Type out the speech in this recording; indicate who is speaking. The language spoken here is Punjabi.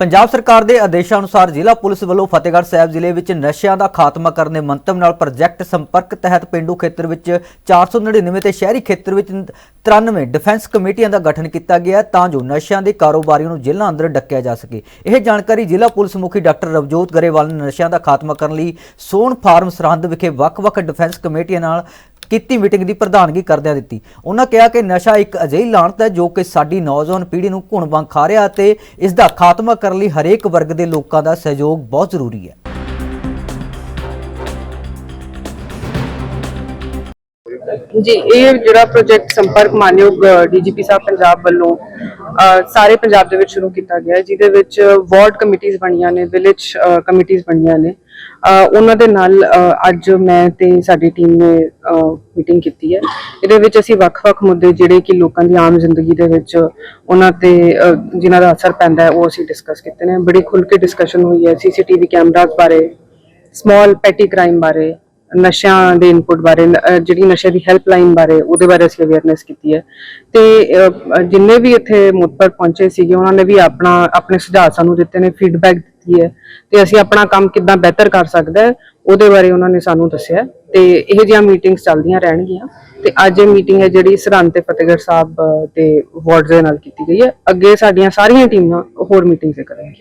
Speaker 1: ਪੰਜਾਬ ਸਰਕਾਰ ਦੇ ਆਦੇਸ਼ਾਂ ਅਨੁਸਾਰ ਜ਼ਿਲ੍ਹਾ ਪੁਲਿਸ ਵੱਲੋਂ ਫਤਿਹਗੜ੍ਹ ਸਾਹਿਬ ਜ਼ਿਲ੍ਹੇ ਵਿੱਚ ਨਸ਼ਿਆਂ ਦਾ ਖਾਤਮਾ ਕਰਨ ਦੇ ਮੰਤਵ ਨਾਲ ਪ੍ਰੋਜੈਕਟ ਸੰਪਰਕ ਤਹਿਤ ਪਿੰਡੂ ਖੇਤਰ ਵਿੱਚ 499 ਤੇ ਸ਼ਹਿਰੀ ਖੇਤਰ ਵਿੱਚ 93 ਡਿਫੈਂਸ ਕਮੇਟੀਆਂ ਦਾ ਗਠਨ ਕੀਤਾ ਗਿਆ ਤਾਂ ਜੋ ਨਸ਼ਿਆਂ ਦੇ ਕਾਰੋਬਾਰੀਆਂ ਨੂੰ ਜੇਲ੍ਹਾਂ ਅੰਦਰ ਡੱਕਿਆ ਜਾ ਸਕੇ। ਇਹ ਜਾਣਕਾਰੀ ਜ਼ਿਲ੍ਹਾ ਪੁਲਿਸ ਮੁਖੀ ਡਾਕਟਰ ਰਵਜੋਤ ਗਰੇਵਾਲ ਨੇ ਨਸ਼ਿਆਂ ਦਾ ਖਾਤਮਾ ਕਰਨ ਲਈ ਸੋਨ ਫਾਰਮ ਸਰਹੰਦ ਵਿਖੇ ਵੱਖ-ਵੱਖ ਡਿਫੈਂਸ ਕਮੇਟੀਆਂ ਨਾਲ ਕੀਤੀ ਮੀਟਿੰਗ ਦੀ ਪ੍ਰਧਾਨਗੀ ਕਰਦਿਆਂ ਦਿੱਤੀ। ਉਹਨਾਂ ਕਿਹਾ ਕਿ ਨਸ਼ਾ ਇੱਕ ਅਜਿਹੀ ਲਾਹਨਤ ਹੈ ਜੋ ਕਿ ਸਾਡੀ ਨੌਜਵਾਨ ਪੀੜ੍ਹੀ ਨੂੰ ਘੁਣ ਵਾਂਗ ਖਾ ਰਿਹਾ ਅਤੇ ਇਸ ਦਾ ਖਾਤਮਾ ਕਰਨ ਲਈ ਹਰੇਕ ਵਰਗ ਦੇ ਲੋਕਾਂ ਦਾ ਸਹਿਯੋਗ ਬਹੁਤ ਜ਼ਰੂਰੀ ਹੈ।
Speaker 2: ਜੀ, ਇਹ ਜਿਹੜਾ ਪ੍ਰੋਜੈਕਟ ਸੰਪਰਕ ਮਾਨਯੋਗ ਡੀਜੀਪੀ ਸਾਹਿਬ ਪੰਜਾਬ ਵੱਲੋਂ ਸਾਰੇ ਪੰਜਾਬ ਦੇ ਵਿੱਚ ਸ਼ੁਰੂ ਕੀਤਾ ਗਿਆ ਹੈ, ਜਿਹਦੇ ਵਿੱਚ ਵਾਰਡ ਕਮੇਟੀਆਂ ਬਣੀਆਂ ਨੇ ਵਿਲੇਜ ਕਮੇਟੀਆਂ ਬਣੀਆਂ ਨੇ। ਉਹਨਾਂ ਦੇ ਨਾਲ ਅੱਜ ਮੈਂ ਤੇ ਸਾਡੀ ਟੀਮ ਨੇ ਮੀਟਿੰਗ ਕੀਤੀ ਹੈ। ਇਹਦੇ ਵਿੱਚ ਅਸੀਂ ਵੱਖ-ਵੱਖ ਮੁੱਦੇ ਜਿਹੜੇ ਕਿ ਲੋਕਾਂ ਦੀ ਆਮ ਜ਼ਿੰਦਗੀ ਦੇ ਵਿੱਚ ਉਹਨਾਂ ਤੇ ਅ, ਜਿਨ੍ਹਾਂ ਦਾ ਅਸਰ ਪੈਂਦਾ ਹੈ ਉਹ ਅਸੀਂ ਡਿਸਕਸ ਕੀਤੇ ਨੇ। ਬੜੀ ਖੁੱਲ੍ਹ ਕੇ ਡਿਸਕਸ਼ਨ ਹੋਈ ਹੈ ਸੀਸੀਟੀਵੀ ਕੈਮਰਾਜ਼ ਬਾਰੇ ਸਮਾਲ ਪੈਟੀ ਕ੍ਰਾਈਮ ਬਾਰੇ ਨਸ਼ਿਆਂ ਦੇ ਇਨਪੁਟ ਬਾਰੇ ਅਹ ਜਿਹੜੀ ਨਸ਼ੇ ਦੀ ਹੈਲਪਲਾਈਨ ਬਾਰੇ ਉਹਦੇ ਬਾਰੇ ਅਸੀਂ ਅਵੇਅਰਨੈਸ ਕੀਤੀ ਹੈ। ਤੇ ਅਹ, ਜਿੰਨੇ ਵੀ ਇੱਥੇ ਮੁੱਤਬਰ ਪਹੁੰਚੇ ਸੀਗੇ ਉਹਨਾਂ ਨੇ ਵੀ ਆਪਣਾ ਆਪਣੇ ਸੁਝਾਅ ਸਾਨੂੰ ਦਿੱਤੇ ਨੇ ਫੀਡਬੈਕ ਦਿੱਤੀ ਹੈ। ਤੇ ਅਸੀਂ ਆਪਣਾ ਕੰਮ ਕਿੱਦਾਂ ਬਿਹਤਰ ਕਰ ਸਕਦਾ ਹੈ ਉਹਦੇ ਬਾਰੇ ਉਹਨਾਂ ਨੇ ਸਾਨੂੰ ਦੱਸਿਆ ਹੈ। ਤੇ ਇਹੋ ਜਿਹੀਆਂ ਮੀਟਿੰਗਸ ਚੱਲਦੀਆਂ ਰਹਿਣਗੀਆਂ। ਤੇ ਅੱਜ ਇਹ ਮੀਟਿੰਗ ਹੈ ਜਿਹੜੀ ਸਰਹੰਦ ਤੇ ਫਤਿਹਗੜ੍ਹ ਸਾਹਿਬ ਅਹ, ਤੇ ਵਾਰਡਸ ਦੇ ਨਾਲ ਕੀਤੀ ਗਈ ਹੈ। ਅੱਗੇ ਸਾਡੀਆਂ ਸਾਰੀਆਂ ਟੀਮਾਂ ਹੋਰ ਮੀਟਿੰਗਸ ਕਰਨਗੀਆਂ।